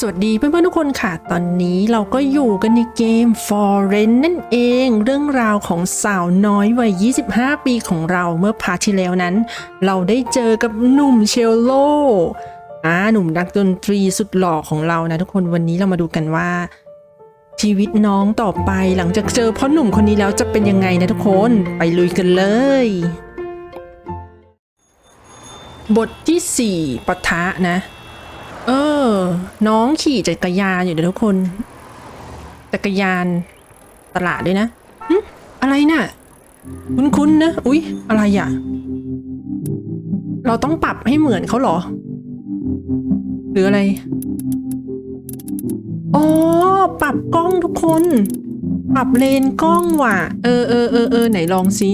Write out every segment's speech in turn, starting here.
สวัสดีเพื่อนๆทุกคนค่ะ ตอนนี้เราก็อยู่กันในเกม f o r e n นั่นเอง เรื่องราวของสาวน้อยวัย 25 ปีของเราเมื่อพาร์ทที่แล้วนั้น เราได้เจอกับหนุ่มเชลโลอ่าหนุ่มนักดนตรีสุดหล่อของเรานะทุกคนวันนี้เรามาดูกันว่า ชีวิตน้องต่อไปหลังจากเจอพ่อหนุ่มคนนี้แล้วจะเป็นยังไงนะทุกคนไปลุยกันเลย บทที่ 4ปะทะนะ ออน้องขี่จักรยานอยู่เดี๋ยวทุกคน จักรยานตลาดด้วยนะอะไรน่ะ คุ้นๆนะ อุ๊ย อะไรอะ เราต้องปรับให้เหมือนเขาเหรอ หรืออะไร อ๋อ ปรับกล้องทุกคน ปรับเลนกล้องว่ะ เออเออเออเออไหนลองสิ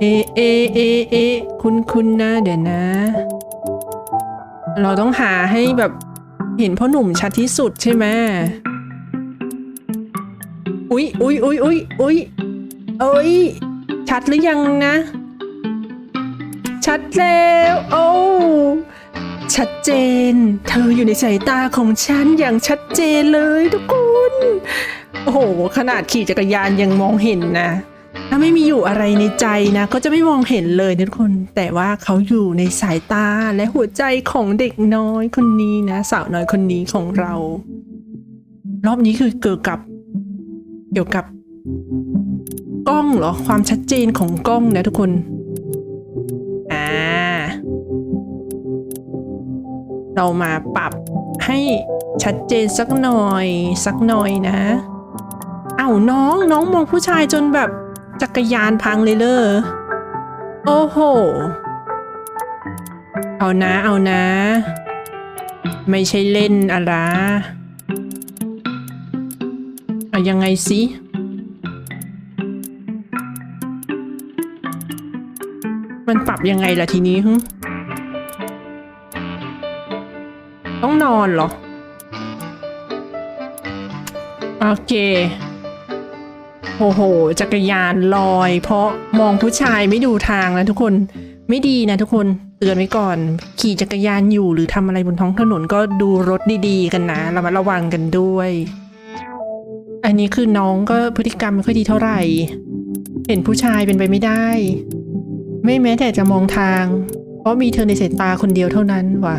เอเอเอเอ คุณคุณนะ เดี๋ยวนะ เราต้องหาให้แบบเห็นพ่อหนุ่มชัดที่สุดใช่ไหมอุ๊ยอุ๊ยอุ๊ยอุ๊ยอุ๊ยเอ้ย ชัดหรือยังนะ ชัดแล้วโอ้ชัดเจน เธออยู่ในสายตาของฉันอย่างชัดเจนเลยทุกคน โอ้โห ขนาดขี่จักรยานยังมองเห็นนะ ถ้าไม่มีอยู่อะไรในใจนะ ก็จะไม่มองเห็นเลยทุกคน แต่ว่าเขาอยู่ในสายตาและหัวใจของเด็กน้อยคนนี้นะ สาวน้อยคนนี้ของเรา รอบนี้คือเกี่ยวกับ เกี่ยวกับกล้องเหรอความชัดเจนของกล้องนะทุกคนอ่าเรามาปรับให้ชัดเจนสักหน่อยสักหน่อยนะ เอาน้องน้องมองผู้ชายจนแบบ จักรยานพังเลยเลอโอ้โห เอานะเอานะ ไม่ใช่เล่นอะไรเอายังไงสิมันปรับยังไงล่ะทีนี้ฮึต้องนอนเหรอโอเค โอ้โห จักรยานลอย เพราะมองผู้ชายไม่ดูทางนะทุกคนไม่ดีนะทุกคนเตือนไว้ก่อน ขี่จักรยานอยู่หรือทำอะไรบนท้องถนนก็ดูรถดีๆ กันนะระมัดระวังกันด้วย อันนี้คือน้องก็พฤติกรรมไม่ค่อยดีเท่าไหร่ เห็นผู้ชายเป็นไปไม่ได้ ไม่แม้แต่จะมองทาง เพราะมีเธอในสายตาคนเดียวเท่านั้นว่ะ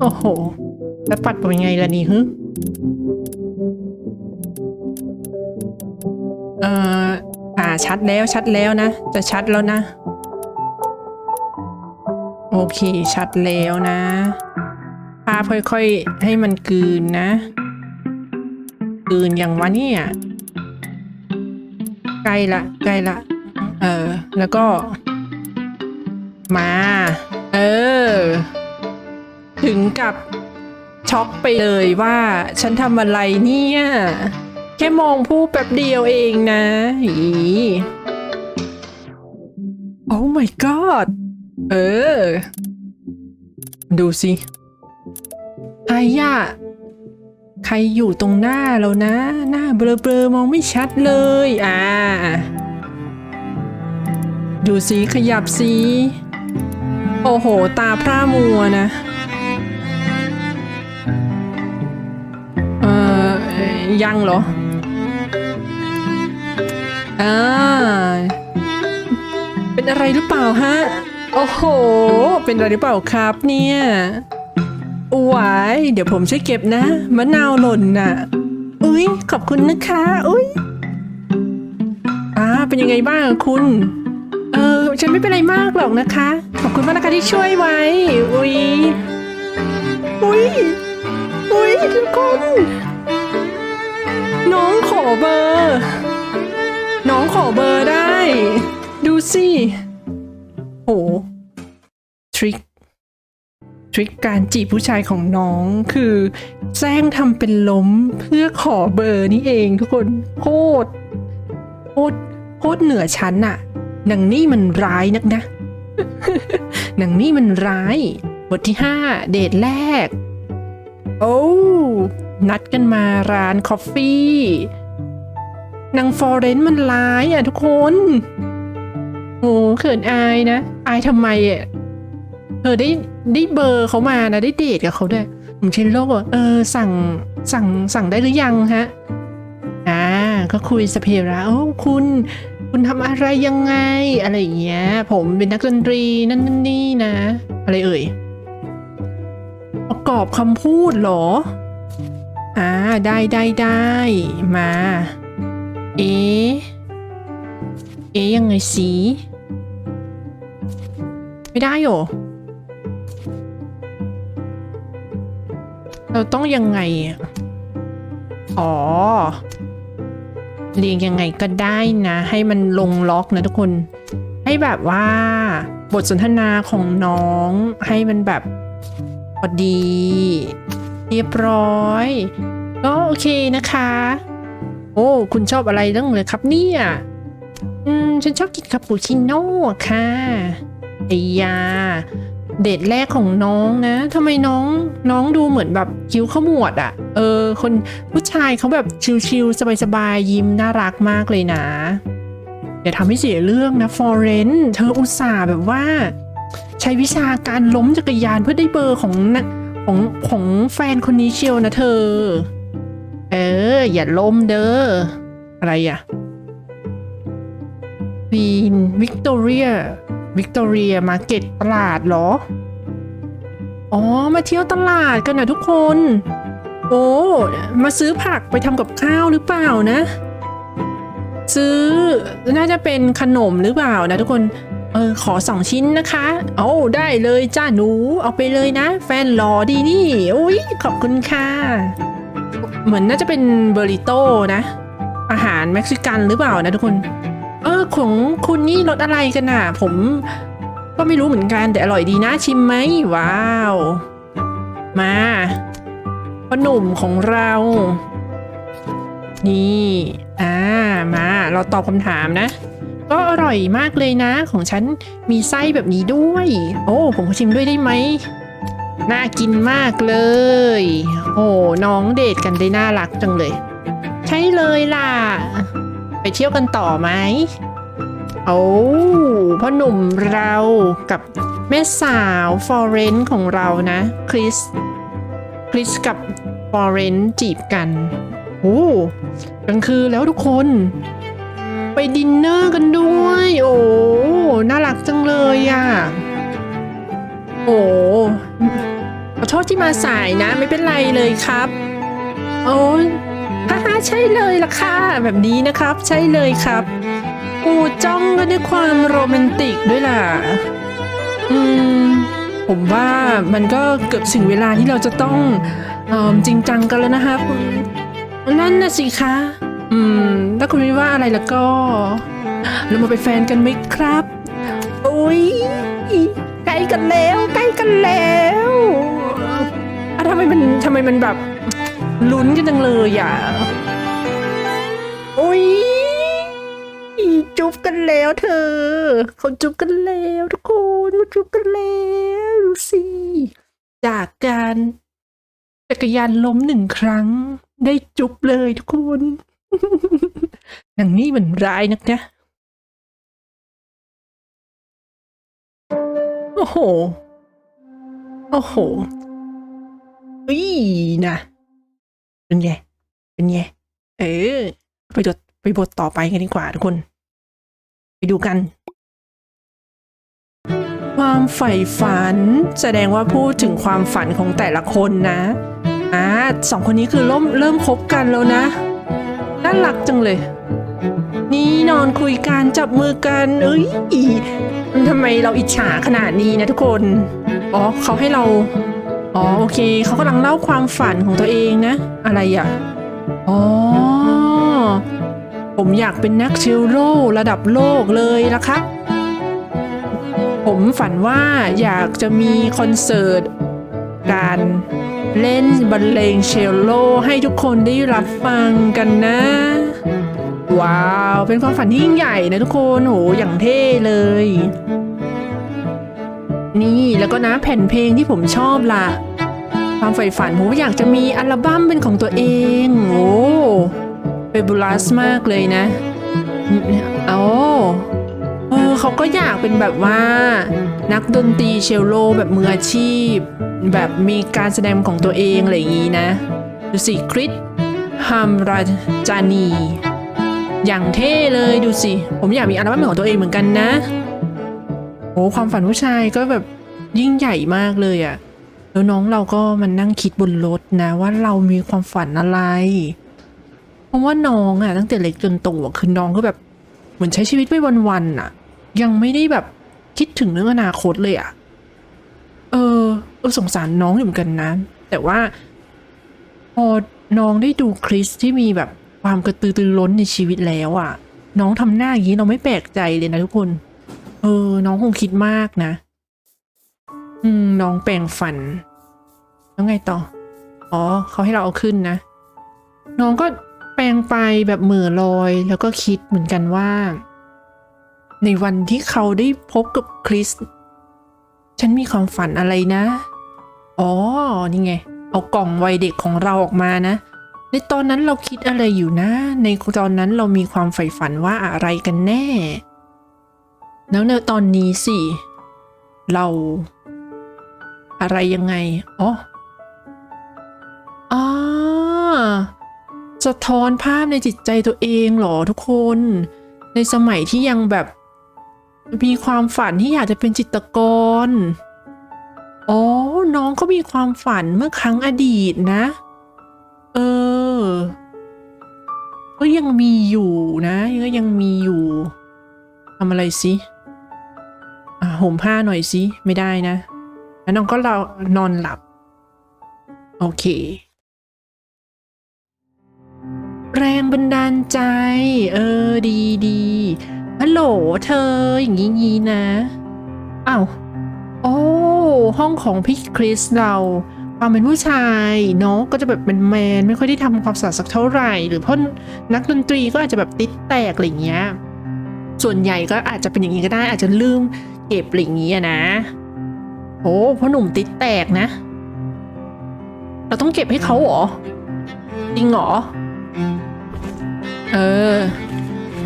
โอ้โห แล้วปัดเป็นยังไงล่ะนี่ฮึ อ่ออ่าชัดแล้วชัดแล้วนะ จะชัดแล้วนะ โอเค ชัดแล้วนะ ภาพค่อยๆ ให้มันกืนนะกืนอย่างวะเนี่ยใกล้ละใกล้ละเออ แล้วก็ มา เออ ถึงกับช็อกไปเลยว่า ฉันทำอะไรเนี่ย แค่มองผู้แป๊บเดียวเองนะอีโอ้ my god เออ ดูสิไอ้ยะใครอยู่ตรงหน้าเรานะ หน้าเบลอๆมองไม่ชัดเลย อ่า ดูสิขยับสิโอ้โห ตาพร่ามัวนะ เอ่อ ยังเหรอ อ่าเป็นอะไรหรือเปล่าฮะ โอ้โห เป็นอะไรหรือเปล่าครับเนี่ยหวายเดี๋ยวผมช่วยเก็บนะ มะนาวหล่นน่ะ อุ๊ยขอบคุณนะคะ อุ๊ยอ่าเป็นยังไงบ้างคุณ เออ ฉันไม่เป็นไรมากหรอกนะคะ ขอบคุณมากนะคะที่ช่วยไว้ อุ๊ยอุ๊ยอุ๊ยทุกคน น้องขอเบอร์ น้องขอเบอร์ได้ ดูสิโหทริคทริคการจีบผู้ชายของน้องคือแซงทำเป็นล้มเพื่อขอเบอร์นี่เองทุกคนโคตรโคตรโคตรเหนือชั้นอะหนังนี่มันร้ายนักนะหนังนี่มันร้าย บทที่ห้าเดทแรก โอ้ นัดกันมาร้านคอฟฟี่ นางฟอเรนซ์มันร้ายอะทุกคนโอ้เขินอายนะ อายทำไมอะเธอได้ได้เบอร์เขามานะได้เดทกับเขาด้วยผมเชนโลกบอกเออสั่งสั่งสั่งได้หรือยังฮะอ่าก็คุยสเพระโอ้คุณ คุณทำอะไรยังไง อะไรอย่างเงี้ย ผมเป็นนักดนตรีนั่นนั่นนี่นะ อะไรเอ่ยประกอบคำพูดเหรอ อ่า ได้ได้ได้มา เอ๊เอ๊ยังไงสิไม่ได้หรอ เราต้องยังไงอะอ๋อ เรียงยังไงก็ได้นะ ให้มันลงล็อกนะทุกคน ให้แบบว่าบทสนทนาของน้องให้มันแบบพอดี เรียบร้อย ก็โอเคนะคะ โอ้ คุณชอบอะไรตั้งเลยครับเนี่ย อืม ฉันชอบกินคาปูชิโน่ค่ะไอยา เดทแรกของน้องนะทำไมน้องน้องดูเหมือนแบบคิ้วขมวดอะ่ะ เออ คนผู้ชายเขาแบบชิลๆสบายๆยิ้มน่ารักมากเลยนะอย่าทำให้เสียเรื่องนะฟอเรนเธออุตส่าห์แบบว่า ใช้วิชาการล้มจักรยานเพื่อได้เบอร์ของนะของของแฟนคนนี้เชียวนะเธอ เออ อย่าล้มเด้อ อะไรอะวีนวิกตอเรียวิกตอเรียมาร์เก็ตตลาดเหรอ อ๋อ มาเที่ยวตลาดกันนะทุกคน โอ้ มาซื้อผักไปทำกับข้าวหรือเปล่านะ ซื้อน่าจะเป็นขนมหรือเปล่านะทุกคน เออ ขอสองชิ้นนะคะ เอาได้เลยจ้าหนู เอาไปเลยนะ แฟนหล่อดีนี่ อุ้ยขอบคุณค่ะ เหมือนน่าจะเป็นเบอริโต้นะ อาหารเม็กซิกันหรือเปล่านะทุกคน เออของคุณนี่รสอะไรกันน่ะ ผมก็ไม่รู้เหมือนกันแต่อร่อยดีนะชิมไหมว้าว มาพ่อหนุ่มของเรา นี่ อ่ามา เราตอบคำถามนะ ก็อร่อยมากเลยนะ ของฉันมีไส้แบบนี้ด้วย โอ้ ผมชิมด้วยได้ไหม น่ากินมากเลย โอ้น้องเดทกันได้น่ารักจังเลย ใช่เลยล่ะ ไปเที่ยวกันต่อไหมโอ้พ่อหนุ่มเรากับแม่สาวฟอเรนซ์ของเรานะคริสคริสกับฟอเรนซ์จีบกันโอ้กลางคืนแล้วทุกคน ไปดินเนอร์กันด้วย โอ้น่ารักจังเลยอะ โอ้ขอโทษที่มาสายนะไม่เป็นไรเลยครับ โอ้ฮ่าฮ่าใช่เลยล่ะค่ะ แบบนี้นะครับ ใช่เลยครับโอ้จ้องกันด้วยความโรแมนติกด้วยล่ะ อืม ผมว่ามันก็เกือบถึงเวลาที่เราจะต้องออจริงจังกันแล้วนะครับนั่นน่ะสิคะ อืม ถ้าคุณไม่ว่าอะไรแล้วก็ เรามาเป็นแฟนกันไหมครับ โอ้ย ล้กันแล้วใกล้กันแล้วอะทำไมมันทำไมมันแบบลุ้นกันจังเลยอะโอ้ยจุ๊บกันแล้วเธอเขาจุ๊บกันแล้วทุกคนเขาจุ๊บกันแล้วดูสิจากการจักรยานล้มหนึ่งครั้ง ได้จุ๊บเลยทุกคน หนังนี่มันร้ายนักนะ โอ้โห โอ้โหอุ้ยนะ เป็นไง เป็นไง เออ ไปบทไปบทต่อไปกันดีกว่าทุกคน ไปดูกัน ความใฝ่ฝัน แสดงว่าพูดถึงความฝันของแต่ละคนนะอ่าสองคนนี้คือเริ่มเริ่มคบกันแล้วนะ น่ารักจังเลย นี่นอนคุยกันจับมือกันเอ้ยทำไมเราอิจฉาขนาดนี้นะทุกคน อ๋อเขาให้เรา อ๋อโอเคเขากำลังเล่าความฝันของตัวเองนะ อะไรอะ อ๋อ ผมอยากเป็นนักเชลโลระดับโลกเลยละครับ ผมฝันว่าอยากจะมีคอนเสิร์ตการเล่นบรรเลงเชลโลให้ทุกคนได้รับฟังกันนะ ว้าว เป็นความฝันที่ยิ่งใหญ่นะทุกคนโหอย่างเท่เลย นี่แล้วก็นะแผ่นเพลงที่ผมชอบล่ะความใฝ่ฝันผมอยากจะมีอัลบั้มเป็นของตัวเอง โอ้เฟบูลัสมากเลยนะโอ้เออคือเขาก็อยากเป็นแบบว่า นักดนตรีเชลโลแบบมืออาชีพ แบบมีการแสดงของตัวเองอะไรอย่างนี้นะดูสิคริสฮัมราจานี อย่างเท่เลยดูสิ ผมอยากมีอัลบั้มของตัวเองเหมือนกันนะ โอ้ความฝันผู้ชายก็แบบยิ่งใหญ่มากเลยอะแล้วน้องเราก็มันนั่งคิดบนรถนะ ว่าเรามีความฝันอะไร เพราะว่าน้องอะตั้งแต่เล็กจนโตคือน้องก็แบบเหมือนใช้ชีวิตไปวันๆอะยังไม่ได้แบบคิดถึงเรื่องอนาคตเลยอะเออเออสงสารน้องอยู่เหมือนกันนะ แต่ว่าพอน้องได้ดูคริสที่มีแบบ ความกระตือรือร้นในชีวิตแล้วอะน้องทำหน้าอย่างนี้เราไม่แปลกใจเลยนะทุกคน เออ น้องคงคิดมากนะ อืม น้องแปลงฟัน แล้วไงต่อ อ๋อเขาให้เราเอาขึ้นนะ น้องก็แปลงไปแบบเหม่อลอย แล้วก็คิดเหมือนกันว่า ในวันที่เขาได้พบกับคริส ฉันมีความฝันอะไรนะ อ๋อ นี่ไง เอากล่องวัยเด็กของเราออกมานะ ในตอนนั้นเราคิดอะไรอยู่นะ ในตอนนั้นเรามีความใฝ่ฝันว่าอะไรกันแน่ แล้วในตอนนี้สิ เรา อะไรยังไง อ๋ออ่าสะท้อนภาพในจิตใจตัวเองเหรอทุกคน ในสมัยที่ยังแบบมีความฝันที่อยากจะเป็นจิตกร อ๋อ น้องก็มีความฝันเมื่อครั้งอดีตนะ มีอยู่นะก็ยังมีอยู่ทำอะไรสิอะห่มผ้าหน่อยสิไม่ได้นะแล้วน้องก็เรานอนหลับ โอเค แรงบันดาลใจ เออดีดีฮัลโหลเธออย่างงี้งี้นะอ้าวโอ้ห้องของพี่คริสเรา ความเป็นผู้ชายเนาะก็จะแบบเป็นแมนไม่ค่อยได้ทำความสะอาดสักเท่าไหร่ หรือเพราะนักดนตรีก็อาจจะแบบติดแตกอะไรเงี้ยส่วนใหญ่ก็อาจจะเป็นอย่างนี้ก็ได้ อาจจะลืมเก็บอะไรเงี้ยนะโอ้พ่อหนุ่มติดแตกนะ เราต้องเก็บให้เขาเหรอจริงเหรอเออ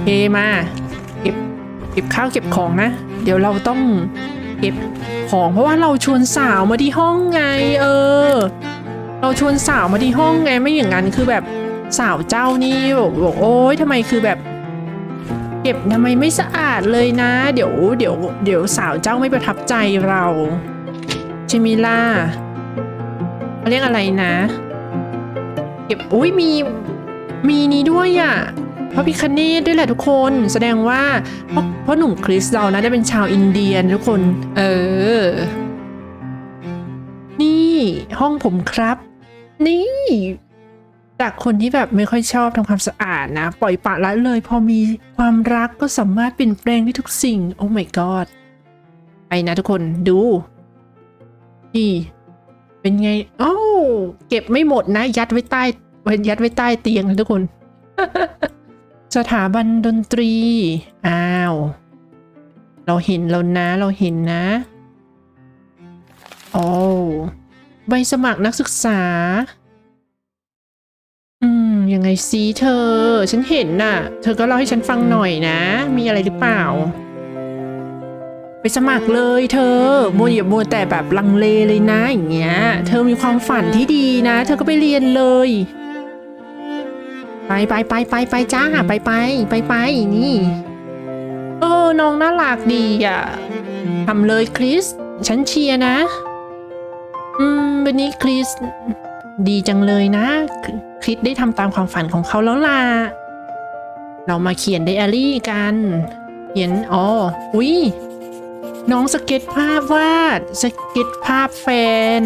เฮมาเก็บเก็บข้าวเก็บของนะ เดี๋ยวเราต้องเก็บ ของ เพราะว่าเราชวนสาวมาที่ห้องไง เออ เราชวนสาวมาที่ห้องไงไม่อย่างนั้นคือแบบสาวเจ้านี่บอกบอกโอ๊ยทำไมคือแบบ เก็บทำไมไม่สะอาดเลยนะ เดี๋ยวเดี๋ยวเดี๋ยวสาวเจ้าไม่ประทับใจเราใช่ไหมล่ะเขาเรียกอะไรนะ เก็บอุ้ยมีมีนี้ด้วยอะ ระพิคเนตด้วยแหละทุกคนแสดงว่าพ่อพ่อหนุ่มคริสเรานะได้เป็นชาวอินเดียนทุกคน เออ นี่ห้องผมครับ นี่ จากคนที่แบบไม่ค่อยชอบทำความสะอาดนะ ปล่อยปละละเลย พอมีความรักก็สามารถเปลี่ยนแปลงได้ทุกสิ่ง โอ้ my god ไปนะทุกคนดูนี่เป็นไงโอ้เก็บไม่หมดนะ ยัดไว้ใต้ยัดไว้ใต้เตียงนะทุกคน สถาบันดนตรี อ้าว เราเห็นแล้วนะ เราเห็นนะ โอ้ใบสมัครนักศึกษา อืม ยังไงซีเธอ ฉันเห็นน่ะ เธอก็เล่าให้ฉันฟังหน่อยนะ มีอะไรหรือเปล่า ไปสมัครเลยเธอมัวอย่ามัวแต่แบบลังเลเลยนะอย่างเงี้ย เธอมีความฝันที่ดีนะ เธอก็ไปเรียนเลย ไปไปไปไปไปจ้าไปไปไปไปนี่ เออน้องน่ารักดีอะทำเลยคริส ฉันเชียร์นะ อืม วันนี้คริส ดีจังเลยนะ คริสได้ทำตามความฝันของเขาแล้วล่ะ เรามาเขียนไดอารี่กัน เขียนอ๋ออุ้ยน้องสเก็ตภาพวาด สเก็ตภาพแฟน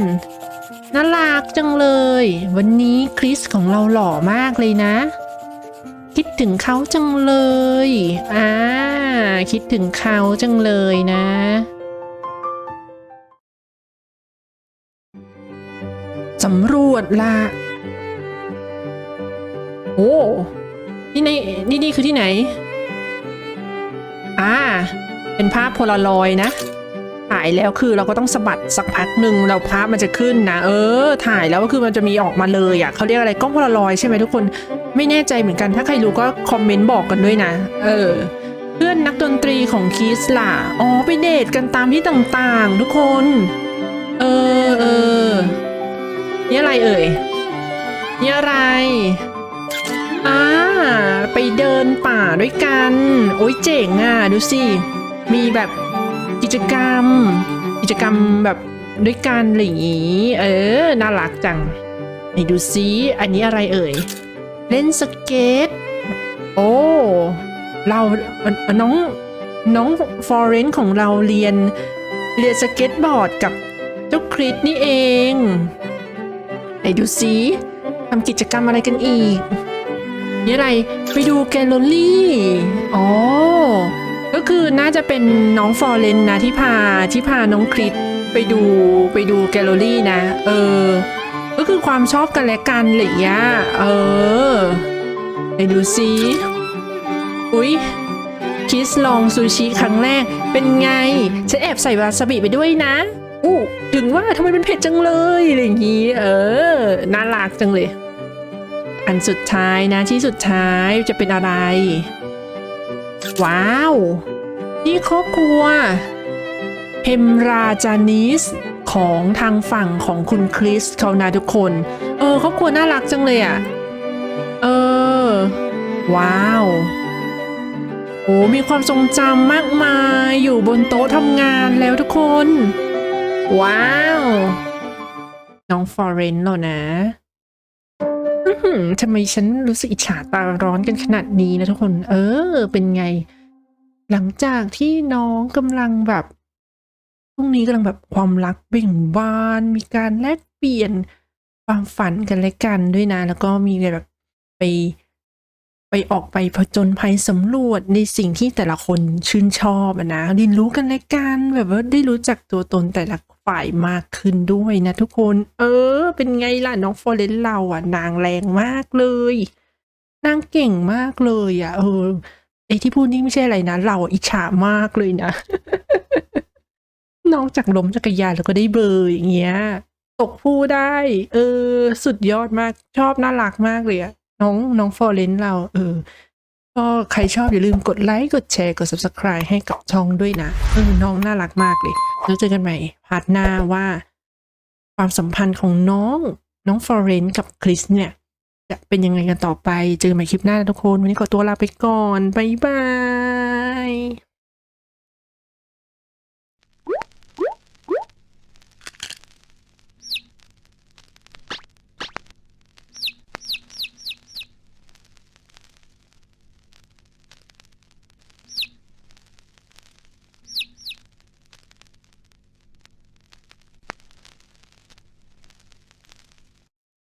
น่ารักจังเลย วันนี้คริสของเราหล่อมากเลยนะ คิดถึงเขาจังเลยอ่าคิดถึงเขาจังเลยนะสำรวจละโอ้นี่ในนี่นี่คือที่ไหน อ่า เป็นภาพโพลารอยด์นะ ถ่ายแล้วคือเราก็ต้องสะบัดสักพักหนึ่งเราภาพมันจะขึ้นนะ เออ ถ่ายแล้วก็คือมันจะมีออกมาเลยอะ่ะเขาเรียกอะไรกล้องพลารอยใช่ไหมทุกคนไม่แน่ใจเหมือนกันถ้าใครรู้ก็คอมเมนต์บอกกันด้วยนะ เออ เพื่อนนักดนตรีของคิสล่ะอ๋อไปเดทกันตามที่ต่างๆ ทุกคน เออเออนี่อะไรเอ่ยนี่อะไรอ่าไปเดินป่าด้วยกัน โอ้ยเจ๋งอะ ดูสิ มีแบบ จกรรม กิจกรรมแบบด้วยกันอะไรอย่างงี้ เออ น่ารักจังไหนดูซิอันนี้อะไรเอ่ย เล่นสเก็ต โอ้ เราเอ่อน้อง น้องฟอร์เรนของเราเรียน เรียนสเก็ตบอร์ดกับเจ้าคริสนี่เอง ไหนดูซิทำกิจกรรมอะไรกันอีก นี่อะไร ไปดูแกลเลอรี่ อ๋อ ก็คือน่าจะเป็นน้องฟอร์เรนนะที่พาที่พาน้องคริสไปดูไปดูแกลเลอรี่นะ เออ ก็คือความชอบกันและกันอะไรอย่าเออ ไปดูซิอุ๊ยคิสลองซูชิครั้งแรก เป็นไง ฉันแอบใส่วาซาบิไปด้วยนะอู้ถึงว่าทำไมมันเผ็ดจังเลยอะไรอย่างงี้ เออ น่ารักจังเลย อันสุดท้ายนะที่สุดท้ายจะเป็นอะไร ว้าว นี่ครอบครัวเพมราจานิสของทางฝั่งของคุณคริสเขานะทุกคน เออครอบครัวน่ารักจังเลยอะ่ะ เออ ว้าวโอ้มีความทรงจำมากมายอยู่บนโต๊ะทำงานแล้วทุกคน ว้าว น้องฟอร์เรนเหรอนะ ทำไมฉันรู้สึกอิจฉาตาร้อนกันขนาดนี้นะทุกคน เออ เป็นไง หลังจากที่น้องกำลังแบบช่วงนี้กำลังแบบความรักเบ่งบาน มีการแลกเปลี่ยนความฝันกันและกันด้วยนะ แล้วก็มีแบบไป ไปออกไปผจญภัยสำรวจในสิ่งที่แต่ละคนชื่นชอบนะเรียนรู้กันและกันแบบว่าได้รู้จักตัวตนแต่ละฝ่ายมากขึ้นด้วยนะทุกคน เออ เป็นไงล่ะน้องฟอเรนเราอะ นางแรงมากเลย นางเก่งมากเลยอะ เออไอที่พูดนี่ไม่ใช่อะไรนะ เราอิจฉามากเลยนะ นอกจากล้มจักรยานแล้วก็ได้เบอร์อย่างเงี้ย ตกผู้ได้ เออ สุดยอดมากชอบน่ารักมากเลยอะ น้องน้องฟอร์เรนเรา เออก็ใครชอบอย่าลืมกดไลค์ กดแชร์ กด subscribe ให้กับช่องด้วยนะเออน้องน่ารักมากเลย แล้วเจอกันใหม่พาร์ทหน้าว่า ความสัมพันธ์ของน้องน้องฟอร์เรนกับคริสเนี่ย จะเป็นยังไงกันต่อไป เจอกันใหม่คลิปหน้าทุกคน วันนี้ขอตัวลาไปก่อน บ๊ายบาย